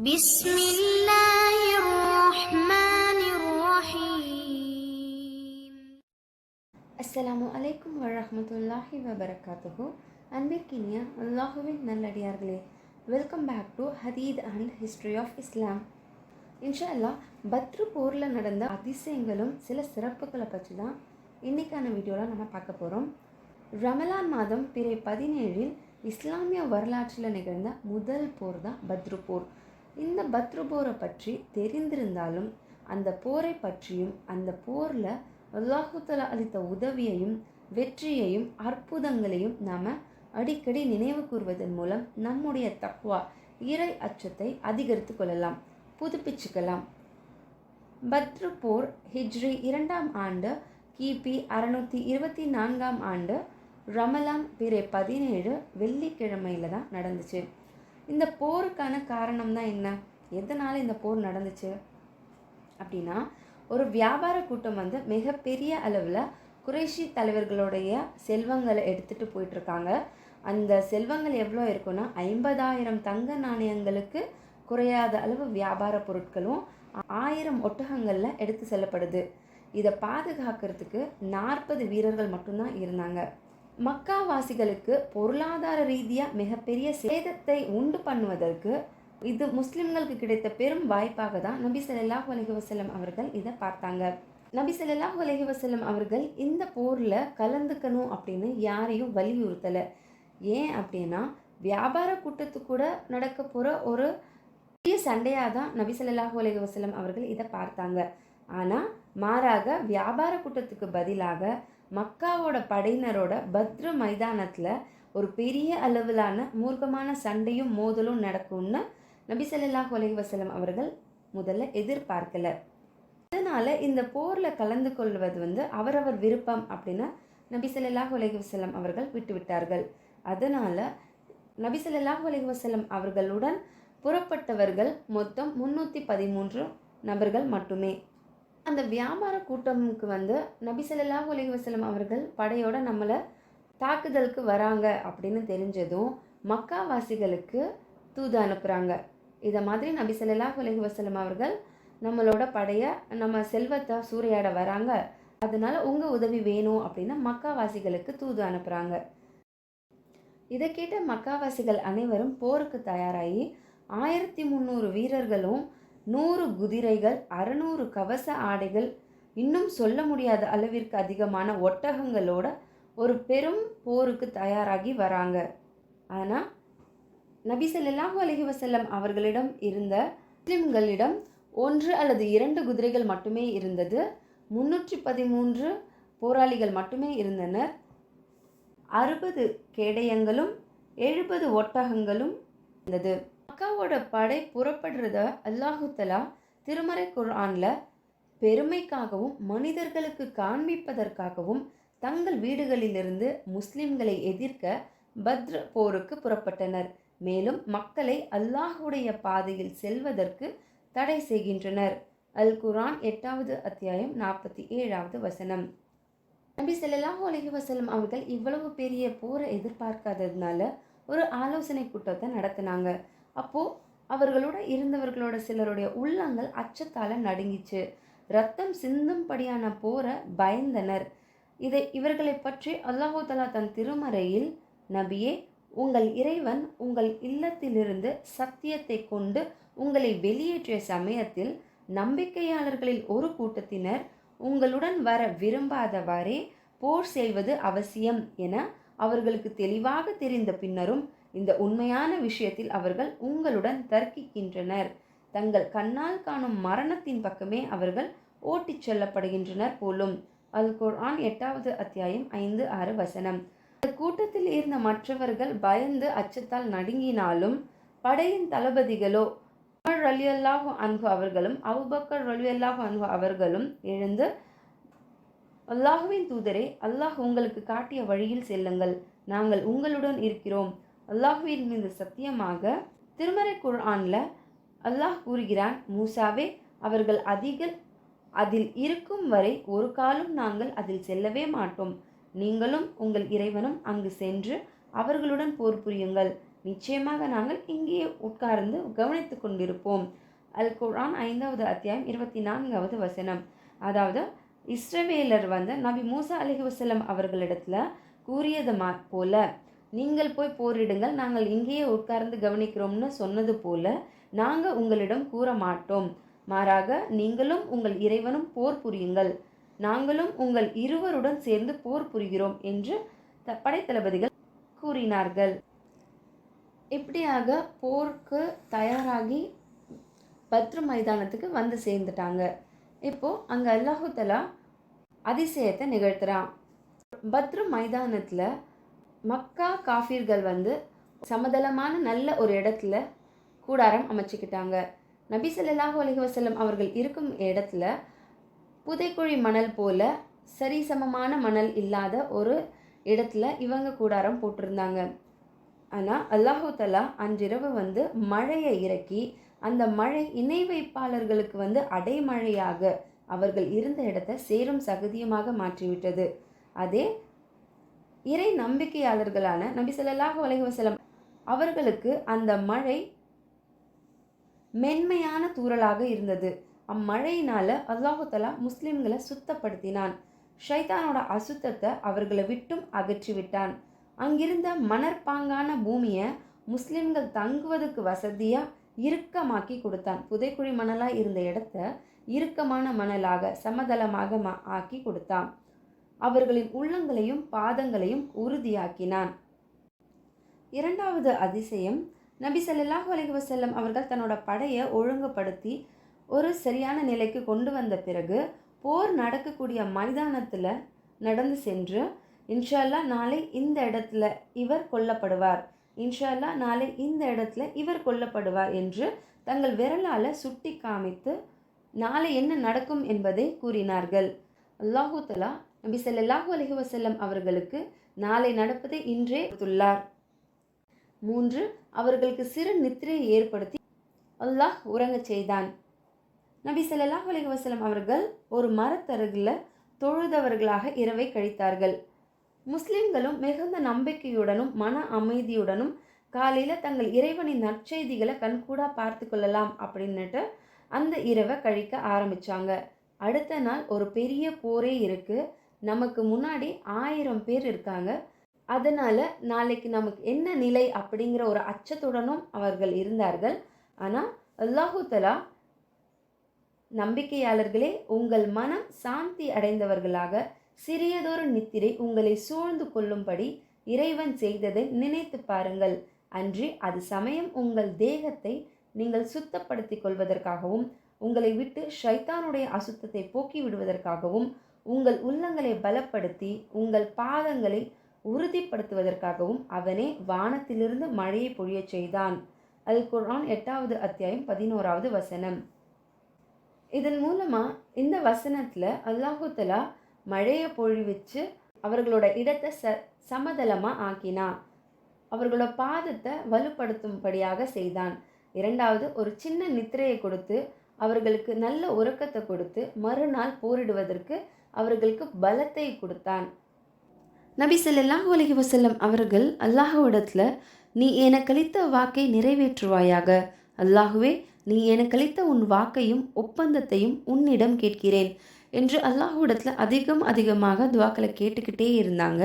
بسم الله الرحمن الرحيم அஸ்ஸலாமு அலைக்கும் வரஹ்மத்துல்லாஹி வபரகாத்துஹு அன்பிற்கினிய அல்லாஹுவின் நல்லடியார்களே welcome back to ஹதீத் and history of Islam இன்ஷா அல்லாஹ் பத்ரு போரில் நடந்த அதிசயங்களும் சில சிறப்புகளை பற்றி தான் இன்றைக்கான வீடியோவில் நம்ம பார்க்க போகிறோம் ரமலான் மாதம் பிறை பதினேழில் இஸ்லாமிய வரலாற்றில் நிகழ்ந்த முதல் போர் தான் பத்ரு போர் இந்த பத்ரு போரை பற்றி தெரிந்திருந்தாலும் அந்த போரை பற்றியும் அந்த போரில் அல்லாஹுத்தலா அளித்த உதவியையும் வெற்றியையும் அற்புதங்களையும் நாம் அடிக்கடி நினைவு கூறுவதன் மூலம் நம்முடைய தக்வா இறை அச்சத்தை அதிகரித்து கொள்ளலாம் புதுப்பிச்சுக்கலாம். பத்ரு போர் ஹிஜ்ரி இரண்டாம் ஆண்டு கிபி அறுநூற்றி இருபத்தி நான்காம் ஆண்டு ரமலான் பிறை பதினேழு வெள்ளிக்கிழமையில் தான் நடந்துச்சு. இந்த போருக்கான காரணம் தான் என்ன? எதனால் இந்த போர் நடந்துச்சு? அப்படின்னா ஒரு வியாபார கூட்டம் வந்து மிகப்பெரிய அளவில் குறைஷி தலைவர்களுடைய செல்வங்களை எடுத்துகிட்டு போயிட்டுருக்காங்க. அந்த செல்வங்கள் எவ்வளோ இருக்குன்னா ஐம்பதாயிரம் தங்க நாணயங்களுக்கு குறையாத அளவு வியாபார பொருட்களும் ஆயிரம் ஒட்டகங்களில் எடுத்து செல்லப்படுது. இதை பாதுகாக்கிறதுக்கு நாற்பது வீரர்கள் மட்டும்தான் இருந்தாங்க. மக்காவாசிகளுக்கு பொருளாதார ரீதியாக மிகப்பெரிய சேதத்தை உண்டு பண்ணுவதற்கு இது முஸ்லிம்களுக்கு கிடைத்த பெரும் வாய்ப்பாக தான் நபி ஸல்லல்லாஹு அலஹி வசலம் அவர்கள் இதை பார்த்தாங்க. நபி ஸல்லல்லாஹு அலஹி வசலம் அவர்கள் இந்த போரில் கலந்துக்கணும் அப்படின்னு யாரையும் வலியுறுத்தலை. ஏன் அப்படின்னா வியாபார கூட்டத்துக்கு கூட நடக்க போகிற ஒரு பெரிய சண்டையாக தான் நபி ஸல்லல்லாஹு அலஹி வசலம் அவர்கள் இதை பார்த்தாங்க. ஆனால் மாறாக வியாபார கூட்டத்துக்கு பதிலாக மக்காவோட படையினரோட பத்ர மைதானத்தில் ஒரு பெரிய அளவிலான மூர்க்கமான சண்டையும் மோதலும் நடக்கும்னு நபி ஸல்லல்லாஹு அலைஹி அவர்கள் முதல்ல எதிர்பார்க்கல. அதனால் இந்த போரில் கலந்து கொள்வது வந்து அவரவர் விருப்பம் அப்படின்னு நபி சல்லாஹ் அலைஹி அவர்கள் விட்டுவிட்டார்கள். அதனால் நபி சல்லாஹ் அலைஹி அவர்களுடன் புறப்பட்டவர்கள் மொத்தம் முன்னூற்றி பதிமூன்று நபர்கள் மட்டுமே. அந்த வியாபார கூட்டமுக்கு வந்து நபி உலக அலைஹி அவர்கள் படையோட நம்மளை தாக்குதலுக்கு வராங்க அப்படின்னு தெரிஞ்சதும் மக்காவாசிகளுக்கு தூது அனுப்புகிறாங்க இதை மாதிரி நபி உலக அலைஹி அவர்கள் நம்மளோட படையை நம்ம செல்வத்தை சூறையாட வராங்க. அதனால் உங்கள் உதவி வேணும் அப்படின்னு மக்காவாசிகளுக்கு தூது அனுப்புகிறாங்க இதை கேட்ட மக்காவாசிகள் அனைவரும் போருக்கு தயாராகி ஆயிரத்தி முந்நூறு வீரர்களும் நூறு குதிரைகள் அறநூறு கவச ஆடைகள் இன்னும் சொல்ல முடியாத அளவிற்கு அதிகமான ஒட்டகங்களோட ஒரு பெரும் போருக்கு தயாராகி வராங்க. ஆனால் நபி ஸல்லல்லாஹு அலஹி வசல்லம் அவர்களிடம் இருந்த முஸ்லிம்களிடம் ஒன்று அல்லது இரண்டு குதிரைகள் மட்டுமே இருந்தது. முன்னூற்றி பதிமூன்று போராளிகள் மட்டுமே இருந்தனர். அறுபது கேடயங்களும் எழுபது ஒட்டகங்களும் இருந்தது. மக்காவோட படை புறப்படுறத அல்லாஹு தலா திருமறை குரானில் பெருமைக்காகவும் மனிதர்களுக்கு காண்பிப்பதற்காகவும் தங்கள் வீடுகளிலிருந்து முஸ்லிம்களை எதிர்க்க பத்ர போருக்கு புறப்பட்டனர். மேலும் மக்களை அல்லாஹுடைய பாதையில் செல்வதற்கு தடை செய்கின்றனர். அல் குரான் எட்டாவது அத்தியாயம் நாற்பத்தி ஏழாவது வசனம். நபி செல்லாஹு அலஹி வசலம் அவர்கள் இவ்வளவு பெரிய போரை எதிர்பார்க்காததுனால ஒரு ஆலோசனை கூட்டத்தை நடத்தினாங்க. அப்போது அவர்களோட இருந்தவர்களோட சிலருடைய உள்ளங்கள் அச்சத்தால் நடுங்கிச்சு. ரத்தம் சிந்தும்படியான போரை பயந்தனர். இதை இவர்களை பற்றி அல்லாஹு தலா தன் திருமறையில் நபியே உங்கள் இறைவன் உங்கள் இல்லத்திலிருந்து சத்தியத்தை கொண்டு உங்களை வெளியேற்றிய சமயத்தில் நம்பிக்கையாளர்களில் ஒரு கூட்டத்தினர் உங்களுடன் வர விரும்பாதவாறே போர் செய்வது அவசியம் என அவர்களுக்கு தெளிவாக தெரிந்த பின்னரும் இந்த உண்மையான விஷயத்தில் அவர்கள் உங்களுடன் தர்க்கிக்கின்றனர். தங்கள் கண்ணால் காணும் மரணத்தின் பக்கமே அவர்கள் ஓட்டிச் செல்லப்படுகின்றனர் போலும். அல் குர்ஆன் எட்டாவது அத்தியாயம் ஐந்து ஆறு வசனம். இந்த கூட்டத்தில் இருந்த மற்றவர்கள் பயந்து அச்சத்தால் நடுங்கினாலும் படையின் தளபதிகளோ உமர் ரலியல்லாஹு அன்ஹு அவர்களும் அவுபக்கர் ரலியல்லாஹு அன்பு அவர்களும் எழுந்து அல்லாஹுவின் தூதரே அல்லாஹ் உங்களுக்கு காட்டிய வழியில் செல்லுங்கள். நாங்கள் உங்களுடன் இருக்கிறோம். அல்லாஹுவின் மீது சத்தியமாக திருமறை குர்ஆன்ல அல்லாஹ் கூறுகிறான் மூசாவே அவர்கள் அதிக அதில் இருக்கும் வரை ஒரு காலம் நாங்கள் அதில் செல்லவே மாட்டோம். நீங்களும் உங்கள் இறைவனும் அங்கு சென்று அவர்களுடன் போர் புரியுங்கள். நிச்சயமாக நாங்கள் இங்கேயே உட்கார்ந்து கவனித்து கொண்டிருப்போம். அல் குர்ஆன் ஐந்தாவது அத்தியாயம் இருபத்தி நான்காவது வசனம். அதாவது இஸ்ரவேலர் வந்து நபி மூசா அலிஹி வசல்லம் கூறியது மா போல நீங்கள் போய் போரிடுங்கள் நாங்கள் இங்கேயே உட்கார்ந்து கவனிக்கிறோம்னு சொன்னது போல நாங்கள் உங்களிடம் கூற மாட்டோம். மாறாக நீங்களும் உங்கள் இறைவனும் போர் புரியுங்கள். நாங்களும் உங்கள் இருவருடன் சேர்ந்து போர் புரிகிறோம் என்று த படைத்தளபதிகள் கூறினார்கள். இப்படியாக போருக்கு தயாராகி பத்ரு மைதானத்துக்கு வந்து சேர்ந்துட்டாங்க. இப்போது அங்கே அல்லாஹு தலா அதிசயத்தை நிகழ்த்துறான். பத்ரு மைதானத்தில் மக்கா காஃபிர்கள் வந்து சமதளமான நல்ல ஒரு இடத்துல கூடாரம் அமைச்சிக்கிட்டாங்க. நபி ஸல்லல்லாஹு அலைஹி அவர்கள் இருக்கும் இடத்துல புதைக்குழி மணல் போல சரிசமமான மணல் இல்லாத ஒரு இடத்துல இவங்க கூடாரம் போட்டிருந்தாங்க. ஆனால் அல்லாஹு தலா அன்றிரவு வந்து மழையை இறக்கி அந்த மழை இணை வைப்பாளர்களுக்கு வந்து அடைமழையாக அவர்கள் இருந்த இடத்தை சேரும் சகதியமாக மாற்றிவிட்டது. அதே இறை நம்பிக்கையாளர்களான நபி செல்லலாக வலைவசலம் அவர்களுக்கு அந்த மழை மென்மையான தூறலாக இருந்தது. அம்மழையினால அல்லாஹுத்தலா முஸ்லிம்களை சுத்தப்படுத்தினான். ஷைத்தானோட அசுத்தத்தை அவர்களை விட்டும் அகற்றி விட்டான் அங்கிருந்த மணற்பாங்கான பூமியை முஸ்லிம்கள் தங்குவதற்கு வசதியாக இறுக்கமாக்கி கொடுத்தான். புதைக்குழி மணலாக இருந்த இடத்த இறுக்கமான மணலாக சமதளமாக மா ஆக்கி கொடுத்தான். அவர்களின் உள்ளங்களையும் பாதங்களையும் உறுதியாக்கினான். இரண்டாவது அதிசயம் நபி ஸல்லல்லாஹு அலைஹி செல்லம் அவர்கள் தன்னோட படையை ஒழுங்குபடுத்தி ஒரு சரியான நிலைக்கு கொண்டு வந்த பிறகு போர் நடக்கக்கூடிய மைதானத்தில் நடந்து சென்று இன்ஷால்லா நாளை இந்த இடத்துல இவர் கொல்லப்படுவார். இன்ஷால்லா நாளை இந்த இடத்துல இவர் கொல்லப்படுவார் என்று தங்கள் விரலால் சுட்டி காமித்து நாளை என்ன நடக்கும் என்பதை கூறினார்கள். அல்லாஹு தலா நபி ஸல்லல்லாஹு அலஹி வசல்லம் அவர்களுக்கு நாளை நடப்பதை இன்றே கொடுத்துள்ளார். மூன்று அவர்களுக்கு சிறு நித்திரையை ஏற்படுத்தி அல்லாஹ் உறங்கச் செய்தான். நபி ஸல்லல்லாஹு அலஹி வசலம் அவர்கள் ஒரு மரத்தருகில் தொழுதவர்களாக இரவை கழித்தார்கள். முஸ்லிம்களும் மிகுந்த நம்பிக்கையுடனும் மன அமைதியுடனும் காலையில் தங்கள் இறைவனின் நற்செய்திகளை கண்கூடாக பார்த்து கொள்ளலாம் அப்படின்னுட்டு அந்த இரவை கழிக்க ஆரம்பித்தாங்க அடுத்த நாள் ஒரு பெரிய போரே இருக்குது நமக்கு முன்னாடி ஆயிரம் பேர் இருக்காங்க. அதனால் நாளைக்கு நமக்கு என்ன நிலை அப்படிங்கிற ஒரு அச்சத்துடனும் அவர்கள் இருந்தார்கள். ஆனால் அல்லாஹு தலா நம்பிக்கையாளர்களே உங்கள் மனம் சாந்தி அடைந்தவர்களாக சிறியதொரு நித்திரை உங்களை சூழ்ந்து கொள்ளும்படி இறைவன் செய்ததை நினைத்து பாருங்கள். அன்றி அது சமயம் உங்கள் தேகத்தை நீங்கள் சுத்தப்படுத்திக் கொள்வதற்காகவும் உங்களை விட்டு ஷைத்தானுடைய அசுத்தத்தை போக்கி விடுவதற்காகவும் உங்கள் உள்ளங்களை பலப்படுத்தி உங்கள் பாதங்களை உறுதிப்படுத்துவதற்காகவும் அவனே வானத்திலிருந்து மழையை பொழியச் செய்தான். அல் குரான் எட்டாவது அத்தியாயம் பதினோராவது வசனம். இதன் மூலமாக இந்த வசனத்தில் அல்லாஹுத்தலா மழையை பொழிவிச்சு அவர்களோட இடத்தை ச சமதளமாக ஆக்கினா அவர்களோட பாதத்தை வலுப்படுத்தும்படியாக செய்தான். இரண்டாவது ஒரு சின்ன நித்திரையை கொடுத்து அவர்களுக்கு நல்ல உறக்கத்தை கொடுத்து மறுநாள் போரிடுவதற்கு அவர்களுக்கு பலத்தை கொடுத்தான். நபி ஸல்லல்லாஹு அலஹி வசல்லம் அவர்கள் அல்லாஹுவிடத்தில் நீ எனக்களித்த வாக்கை நிறைவேற்றுவாயாக. அல்லாஹுவே நீ எனக்களித்த உன் வாக்கையும் ஒப்பந்தத்தையும் உன்னிடம் கேட்கிறேன். என்று அல்லாஹ்விடத்தில் அதிகம் அதிகமாக துவாக்களை கேட்டுக்கிட்டே இருந்தாங்க.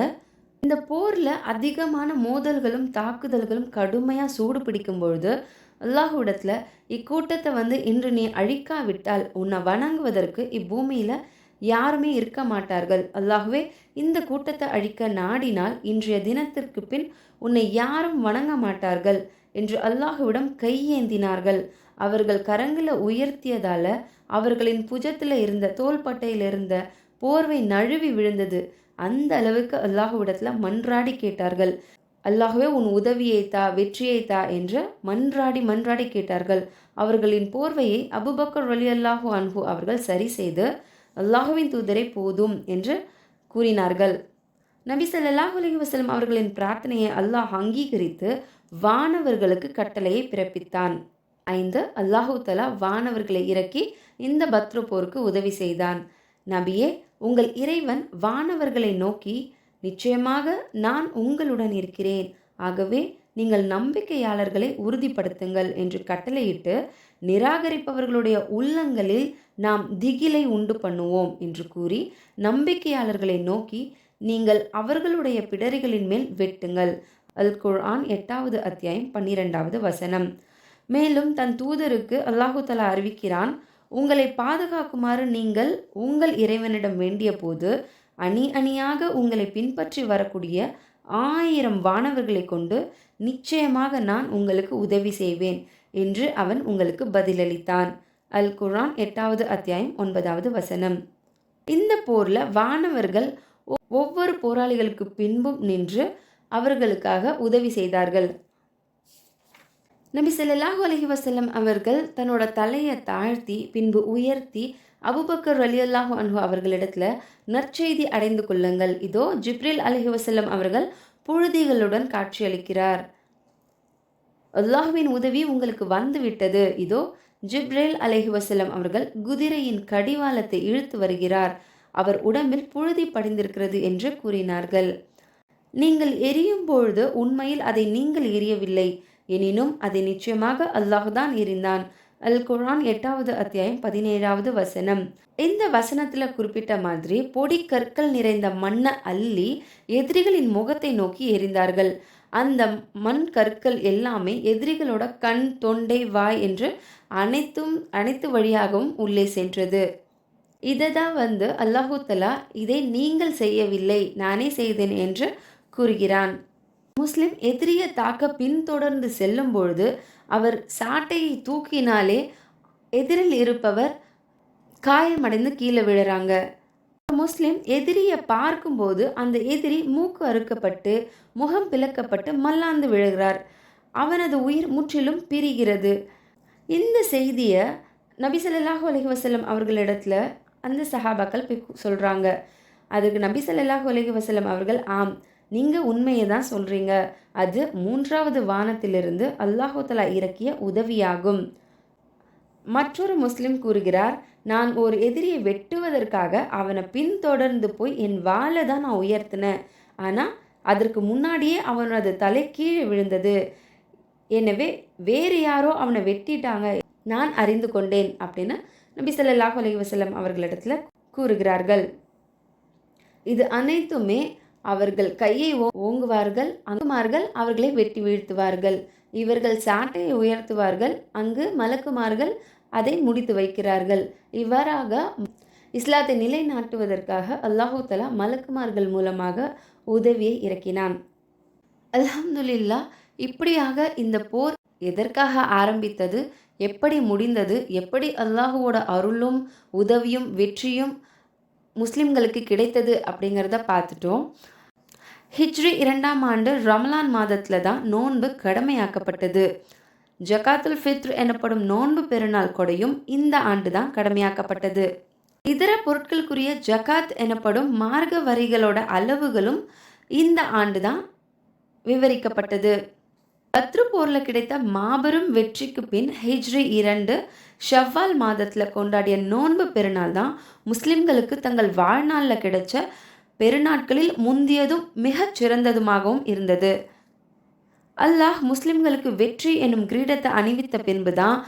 இந்த போரில் அதிகமான மோதல்களும் தாக்குதல்களும் கடுமையாக சூடு பிடிக்கும் பொழுது அல்லாஹ்விடத்தில் இக்கூட்டத்தை வந்து இன்று நீ அழிக்காவிட்டால் உன்னை வணங்குவதற்கு இப்பூமியில் யாருமே இருக்க மாட்டார்கள். அல்லாஹுவே இந்த கூட்டத்தை அழிக்க நாடினால் இன்றைய தினத்திற்கு பின் உன்னை யாரும் வணங்க மாட்டார்கள் என்று அல்லாஹுவிடம் கையேந்தினார்கள். அவர்கள் கரங்களை உயர்த்தியதால அவர்களின் புஜத்தில் இருந்த தோள்பட்டையில் இருந்த போர்வை நழுவி விழுந்தது. அந்த அளவுக்கு அல்லாஹுவிடத்தில் மன்றாடி கேட்டார்கள். அல்லாஹுவே உன் உதவியை தா வெற்றியை தா என்று மன்றாடி மன்றாடி கேட்டார்கள். அவர்களின் போர்வையை அபுபக்கர் வலி அல்லாஹு அன்ஹு அவர்கள் சரி செய்து அல்லாஹுவின் தூதரை போதும் என்று கூறினார்கள். நபி சல்லாஹ் அலி வசலம் அவர்களின் பிரார்த்தனையை அல்லாஹ் அங்கீகரித்து வானவர்களுக்கு கட்டளையை பிறப்பித்தான். ஐந்து அல்லாஹு தலா வானவர்களை இறக்கி இந்த பத்ரு போருக்கு உதவி செய்தான். நபியே உங்கள் இறைவன் வானவர்களை நோக்கி நிச்சயமாக நான் உங்களுடன் இருக்கிறேன். ஆகவே நீங்கள் நம்பிக்கையாளர்களை உறுதிப்படுத்துங்கள் என்று கட்டளையிட்டு நிராகரிப்பவர்களுடைய உள்ளங்களில் நாம் திகிலை உண்டு பண்ணுவோம் என்று கூறி நம்பிக்கையாளர்களை நோக்கி நீங்கள் அவர்களுடைய பிடரிகளின் மேல் வெட்டுங்கள். அல் குர்ஆன் எட்டாவது அத்தியாயம் பன்னிரெண்டாவது வசனம். மேலும் தன் தூதருக்கு அல்லாஹு தலா அறிவிக்கிறான் உங்களை பாதுகாக்குமாறு நீங்கள் உங்கள் இறைவனிடம் வேண்டிய போது அணி அணியாக உங்களை பின்பற்றி வரக்கூடிய ஆயிரம் வானவர்களை கொண்டு நிச்சயமாக நான் உங்களுக்கு உதவி செய்வேன் என்று அவன் உங்களுக்கு பதிலளித்தான். அல் குர்ஆன் எட்டாவது அத்தியாயம் ஒன்பதாவது வசனம். இந்த போரில் வானவர்கள் ஒ- ஒவ்வொரு போராளிகளுக்கு பின்பும் நின்று அவர்களுக்காக உதவி செய்தார்கள். நபி செல்லாஹு அலஹி வசல்லம் அவர்கள் தன்னோட தலையை தாழ்த்தி பின்பு உயர்த்தி அபுபக்கர் ரலியல்லாஹு அன்ஹு அவர்களிடத்துல நற்செய்தி அடைந்து கொள்ளுங்கள். இதோ ஜிப்ரில் அலஹி வசல்லம் அவர்கள் புழுதிகளுடன் காட்சியளிக்கிறார். அல்லாஹுவின் உதவி உங்களுக்கு வந்துவிட்டது. இதோ ஜிப்ரேல் அலஹி வஸல்லம் அவர்கள் குதிரையின் கடிவாளத்தை இழுத்து வருகிறார். அவர் உடம்பில் புழுதி படிந்திருக்கிறது என்று கூறினார்கள். நீங்கள் எரியும் பொழுது உண்மையில் அதை நீங்கள் எரியவில்லை. எனினும் அதை நிச்சயமாக அல்லாஹுதான் இருந்தான் அல் குரான் எட்டாவது அத்தியாயம் பதினேழாவது வசனம். இந்த வசனத்தில் குறிப்பிட்ட மாதிரி பொடி கற்கள் நிறைந்த மண்ணை அள்ளி எதிரிகளின் முகத்தை நோக்கி எறிந்தார்கள். அந்த மண் கற்கள் எல்லாமே எதிரிகளோட கண் தொண்டை வாய் என்று அனைத்தும் அனைத்து வழியாகவும் உள்ளே சென்றது. இதை தான் வந்து அல்லாஹூத்தலா இதை நீங்கள் செய்யவில்லை நானே செய்தேன் என்று கூறுகிறான். முஸ்லிம் எதிரியை தாக்க பின்தொடர்ந்து செல்லும் பொழுது அவர் சாட்டையை தூக்கினாலே எதிரில் இருப்பவர் காயமடைந்து கீழே விழுறாங்க. முஸ்லிம் எதிரியை பார்க்கும்போது அந்த எதிரி மூக்கு அறுக்கப்பட்டு முகம் பிளக்கப்பட்டு மல்லாந்து விழுகிறார். அவனது உயிர் முற்றிலும் பிரிகிறது. இந்த செய்தியை நபிசல்லாஹு அலஹி வசலம் அவர்களிடத்துல அந்த சஹாபாக்கள் போய் சொல்கிறாங்க அதுக்கு நபி ஸல்லல்லாஹு அலைஹி அவர்கள் ஆம் நீங்கள் உண்மையை தான் சொல்கிறீங்க அது மூன்றாவது வானத்திலிருந்து அல்லாஹு தலா இறக்கிய உதவியாகும். மற்றொரு முஸ்லிம் கூறுகிறார் நான் ஒரு எதிரியை வெட்டுவதற்காக அவனை பின்தொடர்ந்து போய் என் வாளை தான் நான் உயர்த்தினேன். ஆனால் அதற்கு முன்னாடியே அவனது தலை கீழே விழுந்தது. எனவே வேறு யாரோ அவனை வெட்டிட்டாங்க. நான் அறிந்து கொண்டேன். அப்படின்னு நபி சல்லாஹ் அலி வசலம் அவர்களிடத்தில் கூறுகிறார்கள். இது அனைத்துமே அவர்கள் கையை ஓ- ஓங்குவார்கள் அங்குமார்கள் அவர்களை வெட்டி வீழ்த்துவார்கள். இவர்கள் சாட்டையை உயர்த்துவார்கள் அங்கு மலக்குமார்கள் அதை முடித்து வைக்கிறார்கள். இவ்வாறாக இஸ்லாத்தை நிலைநாட்டுவதற்காக அல்லாஹு தலா மலக்குமார்கள் மூலமாக உதவியை இறக்கினான். அல்ஹம்துலில்லா இப்படியாக இந்த போர் எதற்காக ஆரம்பித்தது எப்படி முடிந்தது எப்படி அல்லாஹுவோட அருளும் உதவியும் வெற்றியும் முஸ்லிம்களுக்கு கிடைத்தது அப்படிங்கிறத பார்த்துட்டோம். ஹிஜ்ரி இரண்டாம் ஆண்டு ரமலான் மாதத்தில் தான் நோன்பு கடமையாக்கப்பட்டது. ஜகாத்துல் ஃபித்ர் எனப்படும் நோன்பு பெருநாள் கொடையும் இந்த ஆண்டு தான் கடமையாக்கப்பட்டது. இதர பொருட்களுக்குரிய ஜகாத் எனப்படும் மார்க்க வரிகளோட அளவுகளும் இந்த ஆண்டு தான் விவரிக்கப்பட்டது. பத்ரு போரில் கிடைத்த மாபெரும் வெற்றிக்கு பின் ஹிஜ்ரி இரண்டு ஷவ்வால் மாதத்தில் கொண்டாடிய நோன்பு பெருநாள் தான் முஸ்லிம்களுக்கு தங்கள் வாழ்நாளில் கிடைச்ச பெருநாட்களில் முந்தியதும் மிகச் சிறந்ததுமாகவும் இருந்தது. அல்லாஹ் முஸ்லிம்களுக்கு வெற்றி என்னும் கிரீடத்தை அணிவித்த பின்புதான்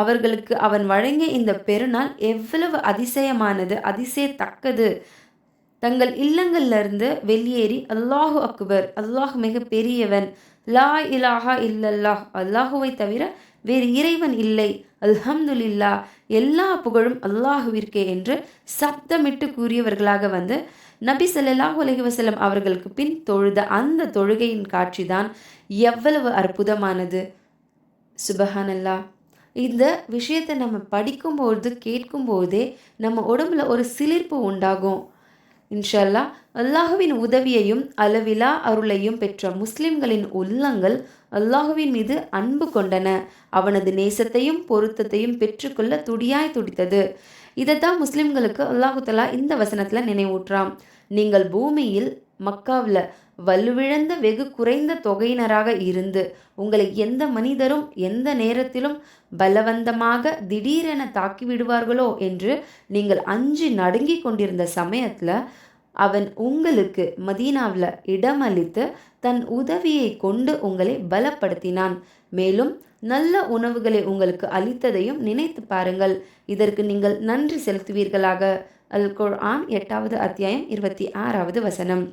அவர்களுக்கு அவன் வழங்கிய இந்த பெருநாள் எவ்வளவு அதிசயமானது அதிசயத்தக்கது. தங்கள் இல்லங்களிலிருந்து வெளியேறி அல்லாஹு அக்பர் அல்லாஹ் மிக பெரியவன் லா இலாஹா இல்லல்லாஹ். அல்லாஹுவை தவிர வேறு இறைவன் இல்லை. அல்ஹம்துலில்லா. எல்லா புகழும் அல்லாஹுவிற்கே என்று சப்தமிட்டு கூறியவர்களாக வந்து நபி ஸல்லல்லாஹு அலைஹி அவர்களுக்கு பின் தொழுத அந்த தொழுகையின் காட்சிதான் எவ்வளவு அற்புதமானது. சுபஹானல்லா. இந்த விஷயத்தை நம்ம படிக்கும்போது கேட்கும்போதே நம்ம உடம்புல ஒரு சிலிர்ப்பு உண்டாகும். இன்ஷல்லா அல்லாஹுவின் உதவியையும் அளவிலா அருளையும் பெற்ற முஸ்லிம்களின் உள்ளங்கள் அல்லாஹுவின் மீது அன்பு கொண்டன. அவனது நேசத்தையும் பொருத்தத்தையும் பெற்றுக்கொள்ள துடியாய் துடித்தது. இதைத்தான் முஸ்லிம்களுக்கு அல்லாஹு தலா இந்த வசனத்தில் நினைவூட்டுறான். நீங்கள் பூமியில் மக்காவில் வலுவிழந்த வெகு குறைந்த தொகையினராக இருந்து உங்களை எந்த மனிதரும் எந்த நேரத்திலும் பலவந்தமாக திடீரென தாக்கி விடுவார்களோ என்று நீங்கள் அஞ்சு நடுங்கிக் கொண்டிருந்த சமயத்தில் அவன் உங்களுக்கு மதீனாவில் இடமளித்து தன் உதவியை கொண்டு உங்களை பலப்படுத்தினான். மேலும் நல்ல உணவுகளை உங்களுக்கு அளித்ததையும் நினைத்து பாருங்கள். இதற்கு நீங்கள் நன்றி செலுத்துவீர்களாக. அல் குர்ஆன் எட்டாவது அத்தியாயம் இருபத்தி ஆறாவது வசனம்.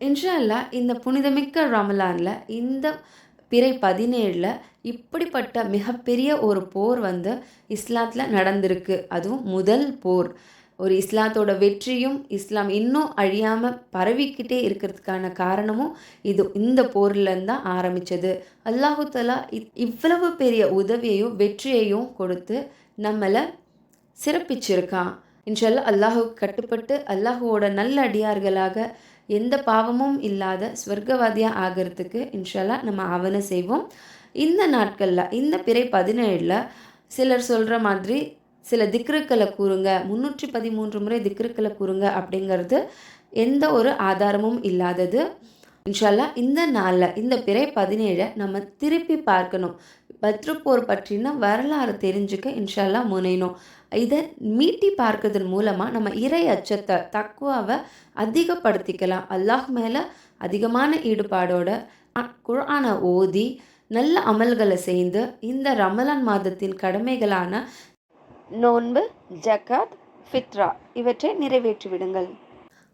இன்ஷா இந்த புனிதமிக்க ரமலானில் இந்த பிறை பதினேழில் இப்படிப்பட்ட மிகப்பெரிய ஒரு போர் வந்து இஸ்லாத்தில் நடந்திருக்கு. அதுவும் முதல் போர். ஒரு இஸ்லாத்தோட வெற்றியும் இஸ்லாம் இன்னும் அழியாமல் பரவிக்கிட்டே இருக்கிறதுக்கான காரணமும் இது இந்த போர்லேருந்து தான் ஆரம்பித்தது அல்லாஹு தலா இவ்வளவு பெரிய உதவியையும் வெற்றியையும் கொடுத்து நம்மளை சிறப்பிச்சிருக்கான். இன்ஷல்லா அல்லாஹுக்கு கட்டுப்பட்டு அல்லாஹுவோட நல்ல அடியார்களாக எந்த பாவமும் இல்லாத ஸ்வர்க்கவாதியாக ஆகிறதுக்கு இன்ஷால்லா நம்ம ஆவணம் செய்வோம். இந்த நாட்களில் இந்த பிறை பதினேழில் சிலர் சொல்கிற மாதிரி சில திக்ருக்களை கூறுங்க. முந்நூற்றி பதிமூன்று முறை திக்ருக்களை கூறுங்க அப்படிங்கிறது எந்த ஒரு ஆதாரமும் இல்லாதது. இன்ஷால்லா இந்த நாளில் இந்த பிறை பதினேழை நம்ம திருப்பி பார்க்கணும். பத்ருப்போர் பற்றின வரலாறு தெரிஞ்சுக்க இன்ஷால்லா முனையணும். இதை மீட்டி பார்க்கறதன் மூலமாக நம்ம இறை அச்சத்தை தக்குவாவை அதிகப்படுத்திக்கலாம். அல்லாஹ் மேலே அதிகமான ஈடுபாடோட குரானை ஓதி நல்ல அமல்களை செய்து இந்த ரமலான் மாதத்தின் கடமைகளான நோன்பு ஜக்காத் ஃபித்ரா இவற்றை நிறைவேற்றிவிடுங்கள்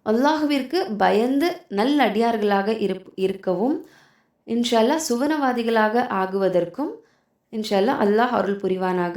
அல்லாஹுவிற்கு பயந்து நல்லடியார்களாக இருப் இருக்கவும் இன்ஷல்லா சுவனவாதிகளாக ஆகுவதற்கும் இன்ஷல்லா அல்லாஹ் அருள் புரிவானாக.